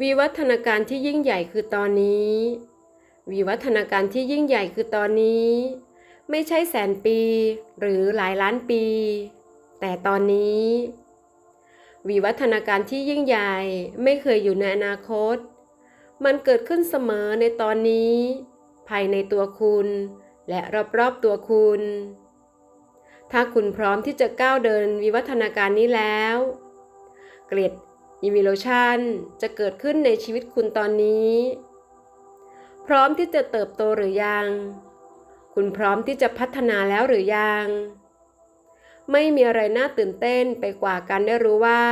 วิวัฒนาการที่ยิ่งใหญ่คือตอนนี้ วิวัฒนาการที่ยิ่งใหญ่คือตอนนี้ ไม่ใช่แสนปี หรือหลายล้านปี แต่ตอนนี้ วิวัฒนาการที่ยิ่งใหญ่ไม่เคยอยู่ในอนาคต มันเกิดขึ้นเสมอในตอนนี้ ภายในตัวคุณ และรอบๆตัวคุณ ถ้าคุณพร้อมที่จะก้าวเดินวิวัฒนาการนี้แล้ว เกรด Evolution จะเกิดขึ้นในชีวิตคุณตอนนี้ พร้อมที่จะเติบโตหรือยัง คุณพร้อมที่จะพัฒนาแล้วหรือยัง ไม่มีอะไรน่าตื่นเต้นไปกว่าการได้รู้ว่า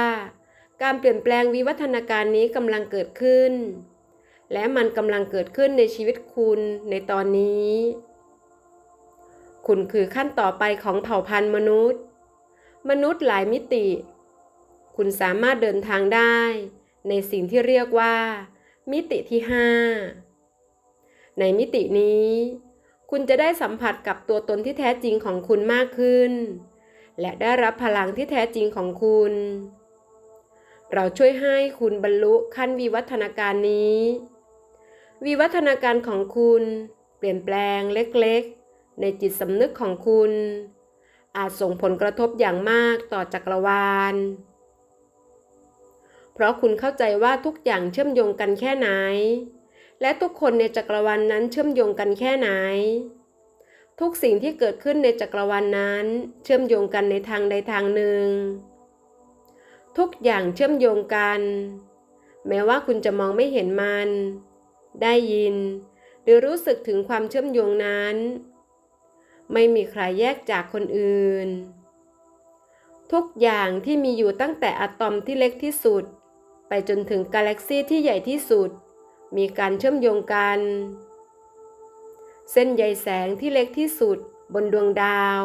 การเปลี่ยนแปลงวิวัฒนาการนี้กำลังเกิดขึ้น และมันกำลังเกิดขึ้นในชีวิตคุณในตอนนี้ คุณคือขั้นต่อไปของเผ่าพันธุ์มนุษย์ มนุษย์หลายมิติ คุณสามารถเดินทางได้ ในสิ่งที่เรียกว่า มิติที่ 5 ในมิตินี้ คุณจะได้สัมผัสกับตัวตนที่แท้จริงของคุณมากขึ้น และได้รับพลังที่แท้จริงของคุณ เราช่วยให้คุณบรรลุขั้นวิวัฒนาการนี้ วิวัฒนาการของคุณเปลี่ยนแปลงเล็กๆ ในจิตสำนึกของคุณ อาจส่งผลกระทบอย่างมากต่อจักรวาล เพราะคุณเข้าใจว่าทุกอย่างเชื่อมโยงกันแค่ไหน และทุกคนในจักรวาลนนั้นเชื่อมโยงกันแค่ไหน ทุกสิ่งที่เกิดขึ้นในจักรวาลนนั้น เชื่อมโยงกันในทางใดทางหนึ่ง ทุกอย่างเชื่อมโยงกัน แม้ว่าคุณจะมองไม่เห็นมัน ได้ยิน หรือรู้สึกถึงความเชื่อมโยงนั้น ไม่มีใครแยกจากคนอื่นทุกอย่างที่มีอยู่ตั้งแต่อะตอมที่เล็กที่สุด ไปจนถึงกาแล็กซีที่ใหญ่ที่สุด มีการเชื่อมโยงกัน เส้นใยแสงที่เล็กที่สุดบนดวงดาว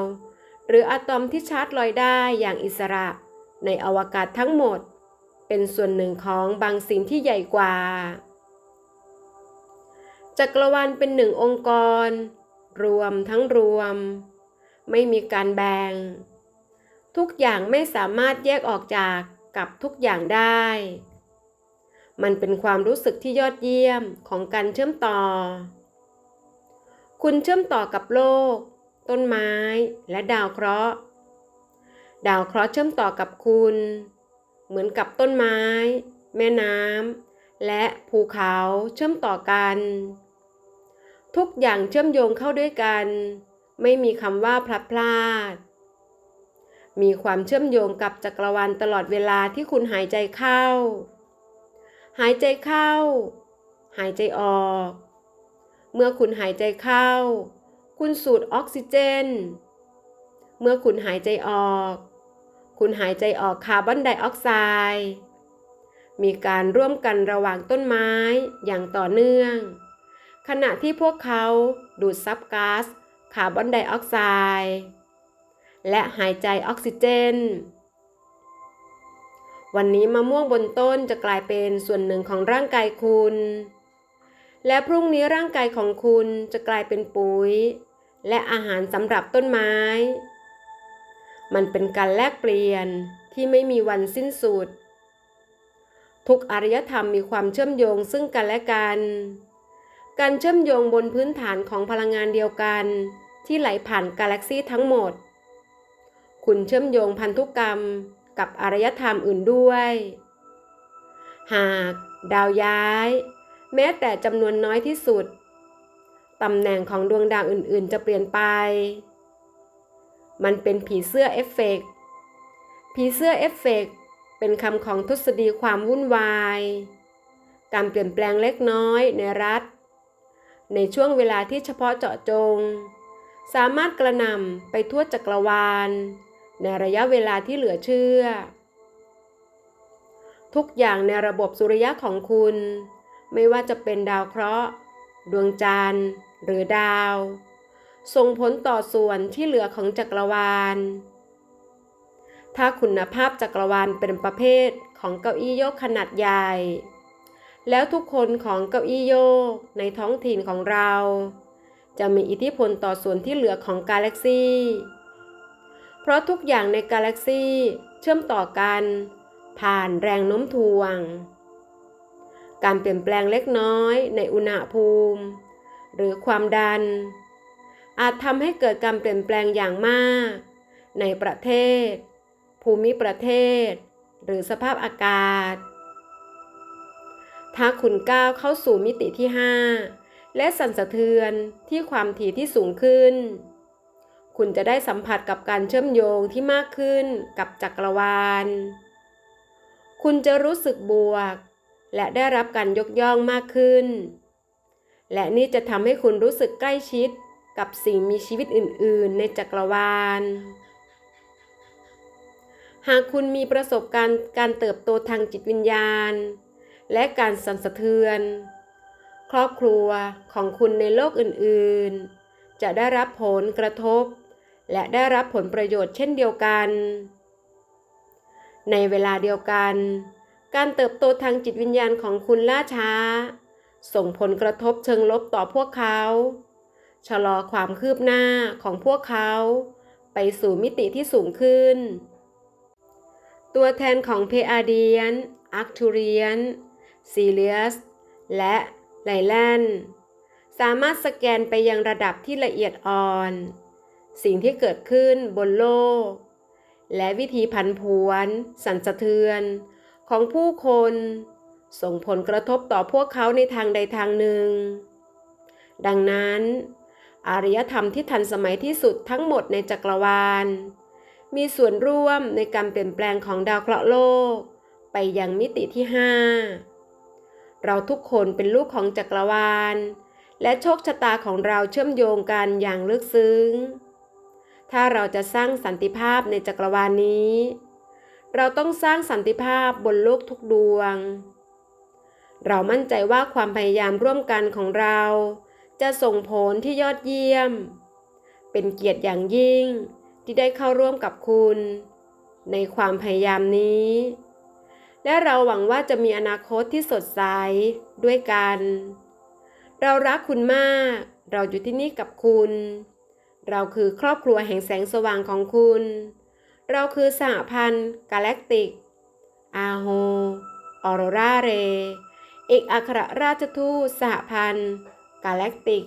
หรืออะตอมที่ชาร์จลอยได้อย่างอิสระในอวกาศทั้งหมด เป็นส่วนหนึ่งของบางสิ่งที่ใหญ่กว่า จักรวาลเป็นหนึ่งองค์กร รวมทั้งรวม ไม่มีการแบ่ง ทุกอย่างไม่สามารถแยกออกจากกับทุกอย่างได้ มันเป็นความรู้สึกที่ยอดเยี่ยมของการเชื่อมต่อ คุณเชื่อมต่อกับโลก ต้นไม้ และดาวเคราะห์ ดาวเคราะห์เชื่อมต่อกับคุณ เหมือนกับต้นไม้ แม่น้ำและภูเขาเชื่อมต่อกัน ทุกอย่างเชื่อมโยงเข้าด้วยกัน ไม่มีคำว่าพลัดพรากมีความเชื่อมโยงกับจักรวาลตลอดเวลาที่คุณหายใจเข้า หายใจเข้า หายใจออก เมื่อคุณหายใจเข้า คุณสูดออกซิเจน เมื่อคุณหายใจออก คุณหายใจออกคาร์บอนไดออกไซด์ มีการร่วมกันระหว่างต้นไม้อย่างต่อเนื่อง ขณะที่พวกเขาดูดซับก๊าซคาร์บอนไดออกไซด์ และหายใจออกซิเจน วันนี้มะม่วงบนต้นจะกลายเป็นส่วนหนึ่งของร่างกายคุณ และพรุ่งนี้ร่างกายของคุณจะกลายเป็นปุ๋ย และอาหารสำหรับต้นไม้ มันเป็นการแลกเปลี่ยนที่ไม่มีวันสิ้นสุด ทุกอารยธรรมมีความเชื่อมโยงซึ่งกันและกัน การเชื่อมโยงบนพื้นฐานของพลังงานเดียวกัน ที่ไหลผ่านกาแล็กซีทั้งหมด คุณเชื่อมโยงพันธุกรรม กับอารยธรรมอื่นด้วย หากดาวย้าย แม้แต่จำนวนน้อยที่สุดตำแหน่งของดวงดาวอื่นๆ จะเปลี่ยนไป มันเป็นผีเสื้อเอฟเฟกต์ผีเสื้อเอฟเฟกต์เป็นคำของทฤษฎีความวุ่นวาย การเปลี่ยนแปลงเล็กน้อยในรัฐ ในช่วงเวลาที่เฉพาะเจาะจง สามารถกระนำไปทั่วจักรวาล ในระยะเวลาที่เหลือเชื่อ ทุกอย่างในระบบสุริยะของคุณ ไม่ว่าจะเป็นดาวเคราะห์ ดวงจันทร์ หรือดาว ส่งผลต่อส่วนที่เหลือของจักรวาล ถ้าคุณภาพจักรวาลเป็นประเภทของเก้าอี้โยกขนาดใหญ่ แล้วทุกคนของเก้าอี้โยกในท้องถิ่นของเรา จะมีอิทธิพลต่อส่วนที่เหลือของกาแล็กซี เพราะทุกอย่างในกาแล็กซีเชื่อมต่อกัน ผ่านแรงโน้มถ่วง การเปลี่ยนแปลงเล็กน้อยในอุณหภูมิ หรือความดัน อาจทำให้เกิดการเปลี่ยนแปลงอย่างมาก ในประเทศ ภูมิประเทศ หรือสภาพอากาศ ถ้าคุณก้าวเข้าสู่มิติที่ 5 และสั่นสะเทือนที่ความถี่ที่สูงขึ้น คุณจะได้สัมผัสกับการเชื่อมโยงที่มากขึ้นกับจักรวาล คุณจะรู้สึกบวก และได้รับการยกย่องมากขึ้น และนี่จะทำให้คุณรู้สึกใกล้ชิดกับสิ่งมีชีวิตอื่น ๆ ในจักรวาล หากคุณมีประสบการณ์การเติบโตทางจิตวิญญาณ และการสั่นสะเทือน ครอบครัวของคุณในโลกอื่น ๆ จะได้รับผลกระทบ และได้รับผลประโยชน์เช่นเดียวกัน ในเวลาเดียวกัน การเติบโตทางจิตวิญญาณของคุณล่าช้า ส่งผลกระทบเชิงลบต่อพวกเขา ชะลอความคืบหน้าของพวกเขา ไปสู่มิติที่สูงขึ้น ตัวแทนของเพอาเดียนอาร์คทูเรียนซีเลียส และไลแลนด์สามารถสแกนไปยังระดับที่ละเอียดอ่อน สิ่งที่เกิดขึ้นบนโลก และวิธีผันผวน สั่นสะเทือน ของผู้คน ส่งผลกระทบต่อพวกเขาในทางใดทางหนึ่ง ดังนั้น อารยธรรมที่ทันสมัยที่สุดทั้งหมดในจักรวาล มีส่วนร่วมในการเปลี่ยนแปลงของดาวเคราะห์โลก ไปยังมิติที่ 5 เราทุกคนเป็นลูกของจักรวาลและโชคชะตาของเราเชื่อมโยงกันอย่างลึกซึ้ง ถ้าเราจะสร้างสันติภาพในจักรวาลนี้ เราต้องสร้างสันติภาพบนโลกทุกดวง เรามั่นใจว่าความพยายามร่วมกันของเรา จะส่งผลที่ยอดเยี่ยม เป็นเกียรติอย่างยิ่งที่ได้เข้าร่วมกับคุณ ในความพยายามนี้ และเราหวังว่าจะมีอนาคตที่สดใสด้วยกัน เรารักคุณมาก เราอยู่ที่นี่กับคุณ เราคือครอบครัวแห่งแสงสว่างของคุณ เราคือสหพันธ์กาแล็กติก อาโฮ ออโรราเร เอกอัครราชทูตสหพันธ์กาแล็กติก